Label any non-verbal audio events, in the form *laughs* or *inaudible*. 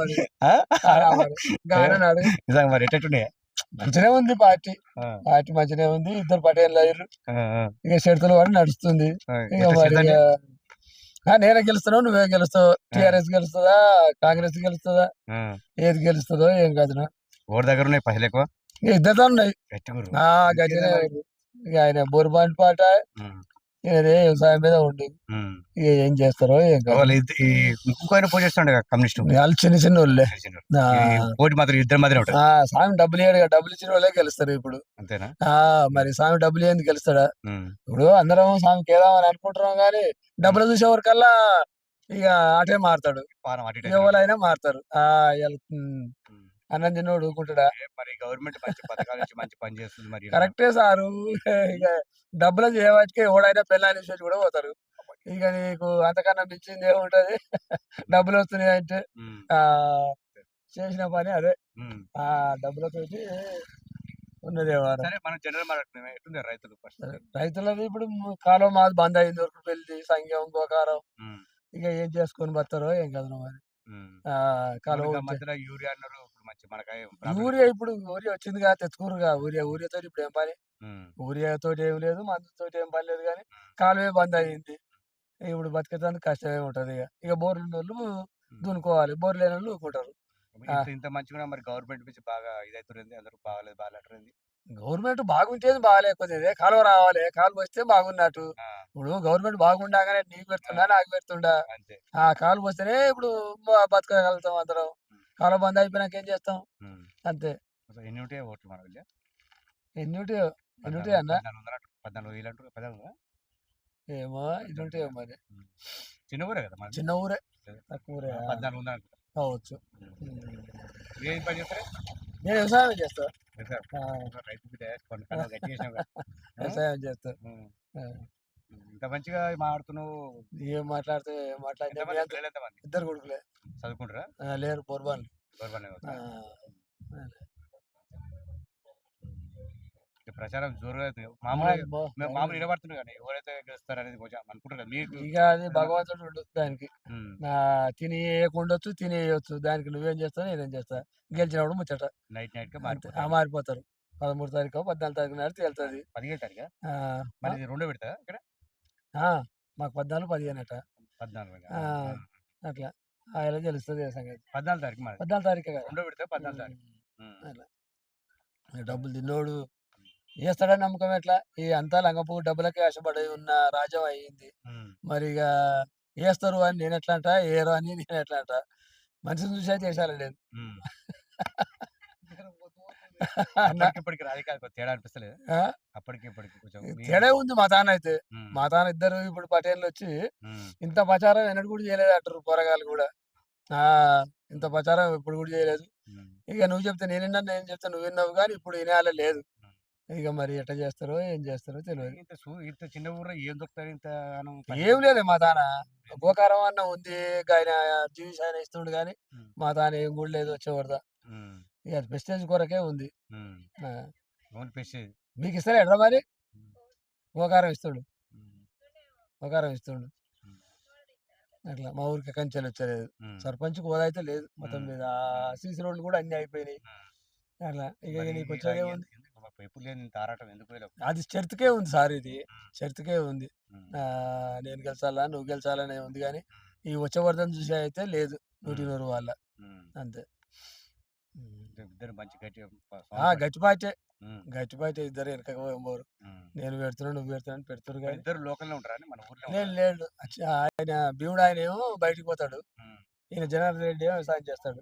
మరి? కాదా నిజంగా మంచిగా ఉంది పార్టీ. పార్టీ మంచిగా ఉంది. ఇద్దరు పటేళ్ళు అయ్యారు ఇక షరతులు వాడి నడుస్తుంది. ఇక మరి నేనే గెలుస్తున్నావు నువ్వే గెలుస్తావు. టిఆర్ఎస్ గెలుస్తుందా? కాంగ్రెస్ గెలుస్తుందా? ఏది గెలుస్తుందో ఏం కాదు ఓడి దగ్గర ఉన్నాయి పైసలు ఎక్కువ? ఇక ఇద్దరితో ఉన్నాయి. ఆయన బోరుబాంటి పాట. వ్యవసాయం మీద ఉండి ఇక ఏం చేస్తారో ఏం కాదు. వాళ్ళు ఇద్ద- ఈ ఇంకొక ఆయన పోటీ చేస్తుండే కమ్యూనిస్ట్. వాళ్ళు చిన్న చిన్న వాళ్ళే. ఆ, పోటీ మాత్రం ఇద్దరు మధ్యనే ఉంటుంది ఆ, స్వామి డబ్బులు కదా, డబ్బులు ఇచ్చిన వాళ్ళే గెలుస్తారు ఇప్పుడు. అంతేనా? ఆ మరి స్వామి డబ్బులు ఏంది గెలుస్తాడా? ఉమ్, ఇప్పుడు అందరం స్వామికి ఏదామని అనుకుంటున్నాం కానీ డబ్బులు చూసేవరకల్లా ఇక అటే మారుతాడు. పానం అటు ఇటు అయితే ఎవరైనా మారుతారు. ఆ ఉమ్, ఉమ్. అన్నం తిన్నోడు ఊరుకుంటాడా మరి గవర్నమెంట్ మంచి పథకాలు ఇచ్చి మంచి పని చేస్తుంది మరి. కరెక్టే సారు. ఇక డబ్బులు చేయవాటికి ఎవడైనా పెళ్ళాన్ని చూసి కూడా పోతారు. ఇక నీకు అంతకన్నా మించింది ఏముంటది? డబ్బులు వస్తున్నాయి అంటే ఆ చేసిన పని అదే. ఆ డబ్బులతోటి ఉన్నది ఎట్లుంది రైతులు రైతులది ఇప్పుడు కాలం మాది బంద్ అయింది వరకు పెళ్ళి సంఘం గోకారం. ఇక ఏం చేసుకొని బతారో ఏం కాదు మరి. కాలం. మధ్యలో యూరియా అన్నారు మంచి problem ఊరియా ఇప్పుడు ఊరియా వచ్చిందిగా తెచ్చుకోరుగా ఊరియా ఊరియాతో ఇప్పుడు ఏం పని? ఉమ్, ఊరియా తోటి ఏం లేదు మందుతోటి ఏం పని లేదు కానీ కాలువే బంద్ అయింది. ఇప్పుడు బతికేదానికి కష్టమే ఉంటది ఇక. ఇక బోర్ ఉన్న వాళ్ళు దున్నుకోవాలి బోర్ లేని వాళ్ళు ఊరుకుంటారు ఇంత మంచిగా మరి గవర్నమెంట్ నుంచి బాగా ఇదైతుంది అందరూ బాగాలేదు బాగాలేదు గవర్నమెంట్ బాగుంటేది బాగాలేకపోతే కాలువ రావాలి కాలువ వస్తే బాగున్నట్టు. ఇప్పుడు గవర్నమెంట్ బాగుండగానే నీకు పెడుతుండా నాకు పెడుతుండా? ఆ కాలువ వస్తేనే ఇప్పుడు బతకగలుగుతాం అందరం. కాలువ బంద్ అయిపోయినాక ఏం చేస్తాం. అంతే. ఉంటాయి ఓట్లు మన వెళ్ళి ఉంటాయి? అన్న? పద్నాలుగు వేలు అంటారు. పద్నాలుగు? ఏమో ఎన్ని ఉంటాయో మరి. చిన్న ఊరే కదా మన చిన్న ఊరే. తక్కువ ఊరే. పద్నాలుగు వందలు అంటారు. కావచ్చు. మీరు ఏం పని చేస్తారు? నేను *laughs* వ్యవసాయం చేస్తా. వ్యవసాయం. చేస్తా. ఇంత మంచిగా మాట్లాడుతున్నావు. ఏం మాట్లాడితే ఏం మాట్లాడితే ఇద్దరు కొడుకులే. చదువుకుంటారా? లేరు బోర్బాన్ గవర్నమెంట్ ప్రచారం జోరుగా అవుతుంది. మామూలుగా మేము మామూలు నిలబడుతున్నాం కానీ ఎవరైతే గెలుస్తారు అనేది కొంచెం అనుకుంటారు మీకు ఇక అది భగవంతుడు ఉండు దానికి. తిని వేయకుండొచ్చు తిని వేయొచ్చు దానికి నువ్వేం చేస్తావు నేనేం చేస్తా. గెలిచినప్పుడు ముచ్చట. నైట్ నైట్గా. ఆ మారిపోతారు. పదమూడు తారీఖు పద్నాలుగు తారీఖు నాడు తేలుతుంది. పదిహేడు తారీఖు? ఇది రెండో పెడతా ఇక్కడ? మాకు పద్నాలుగు పదిహేను అట పద్నాలుగు. అట్లా. ఆయన గెలుస్తుంది ఏ సంగతి. పద్నాలుగు తారీఖు పద్నాలుగు తారీఖే రెండో పెడితే పద్నాలుగు తారీఖు. అట్లా. డబ్బులు తిన్నోడు వేస్తాడని నమ్మకం ఎట్లా? ఈ అంతా లంగపు డబ్బులకే ఆశపడి ఉన్న రాజ్యం అయ్యింది. ఉమ్. మరి ఇక వేస్తారు అని నేను ఎట్లా అంట ఏరు అని నేను ఎట్లా అంట మనిషిని చూసి ఉమ్. అన్న, అప్పటికి *laughs* ఇప్పటికి రాజకీయాలకు తేడా అనిపిస్తలేదు? అప్పటికి ఇప్పటికి కొంచెం తేడా ఉంది మా తాన అయితే మా తాన ఇద్దరు ఇప్పుడు పటేళ్ళు వచ్చి ఇంత ప్రచారం ఎన్నడూ కూడా చేయలేదు అంటారు పోరగాళ్ళు కూడా. ఆ! ఇంత ప్రచారం ఇప్పుడు కూడా చేయలేదు. ఇక నువ్వు చెప్తే నేను విన్నా నేను చెప్తే నువ్వు విన్నావు కానీ ఇప్పుడు వినాలే లేదు ఇక మరి ఎట్లా చేస్తారో ఏం చేస్తారో తెలియదు. ఇంత చిన్న ఊర్లో ఏం దొరుకుతారు ఇంత ఏం లేదు మా తాన. గోకారం అన్న ఉంది ఇక ఆయన జీవిస్ ఆయన ఇస్తుండు కానీ. మా తాన ఏం కూడా లేదు వచ్చేవరదా ఇక ప్రెస్టేజ్ కొరకే ఉంది. మీకు ఇస్తారా ఎట్లా మరి. గోకారం ఇస్తుడు. గోకారం ఇస్తుండు. అట్లా మా ఊరికి కంచెలు వచ్చలేదు. సర్పంచ్ హోదా అయితే లేదు. మొత్తం. మీద సీసీ రోడ్లు కూడా అన్ని అయిపోయినాయి. అట్లా ఇక నీకు వచ్చేదే ఉంది? అది చర్చకే ఉంది సార్ ఇది. చర్చకే ఉంది. నేను గెలిచాలా? నువ్వు గెలిచాలనే ఉంది కానీ ఈ వచ్చేవర్ధన్ చూసే అయితే లేదు. నూటి నూరు వాళ్ళ. అంతే. ఇద్దరు- మంచి గట్టి ఉమ్, గట్టిపాటే ఇద్దరు వెనక పోరు. నేను పెడుతున్నా నువ్వు పెడుతున్నా పెడుతురు కానీ ఇద్దరు లోకల్లో ఉంటారా అండి? మన ఊర్లో నేను? లేడు. ఆయన భీముడు ఆయన ఏమో బయటికి పోతాడు. ఈయన జనార్దన్ రెడ్డి ఏమో వ్యవసాయం చేస్తాడు.